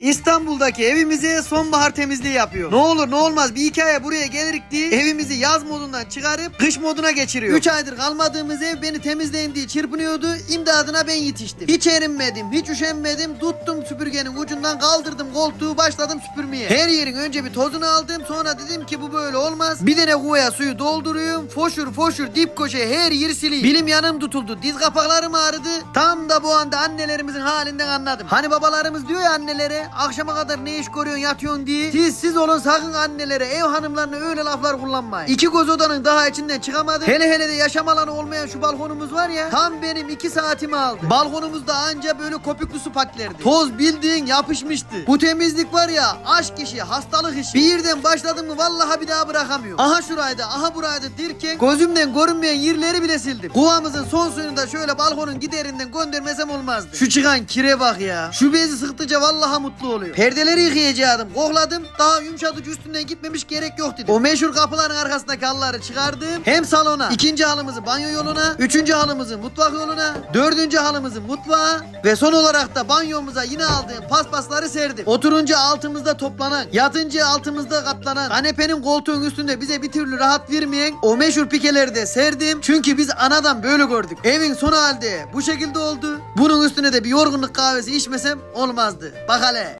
İstanbul'daki evimize sonbahar temizliği yapıyor. Ne olur ne olmaz bir hikaye buraya gelirik diye evimizi yaz modundan çıkarıp kış moduna geçiriyor. 3 aydır kalmadığımız ev beni temizleyin diye çırpınıyordu. İmdadına ben yetiştim. Hiç erinmedim, hiç üşenmedim. Tuttum süpürgenin ucundan kaldırdım koltuğu başladım süpürmeye. Her yerin önce bir tozunu aldım. Sonra dedim ki bu böyle olmaz. Bir tane kuvaya suyu dolduruyorum. Foşur foşur dip köşe her yeri sileyim. Bilim yanım tutuldu. Diz kapaklarım ağrıdı. Tam da bu anda annelerimizin halinden anladım. Hani babalarımız diyor ya annelere akşama kadar ne iş görüyorsun yatıyorsun diye. Siz siz olun sakın annelere ev hanımlarına öyle laflar kullanmayın. İki göz odanın daha içinden çıkamadım. Hele hele de yaşam alanı olmayan şu balkonumuz var ya. Tam benim iki saatimi aldı. Balkonumuzda anca böyle köpüklü su paklerdi. Toz bildiğin yapışmıştı. Bu temizlik var ya aşk işi hastalık işi. Bir yerden başladım mı vallahi bir daha bırakamıyorum. Aha şuraydı aha buraydı derken gözümden görünmeyen yerleri bile sildim. Kovamızın son suyunu da şöyle balkonun giderinden göndermesem olmazdı. Şu çıkan kire bak ya. Şu bezi sıktıkça vallahi mutlu oluyor. Perdeleri yıkayacaktım. Kokladım. Daha yumuşatıcı üstünden gitmemiş gerek yok dedim. O meşhur kapıların arkasındaki halıları çıkardım. Hem salona, ikinci halımızı banyo yoluna, üçüncü halımızı mutfak yoluna, dördüncü halımızı mutfağa ve son olarak da banyomuza yine aldığım paspasları serdim. Oturunca altımızda toplanan, yatınca altımızda katlanan, kanepenin koltuğun üstünde bize bir türlü rahat vermeyen o meşhur pikeleri de serdim. Çünkü biz anadan böyle gördük. Evin son halde bu şekilde oldu. Bunun üstüne de bir yorgunluk kahvesi içmesem olmazdı. Bak hele.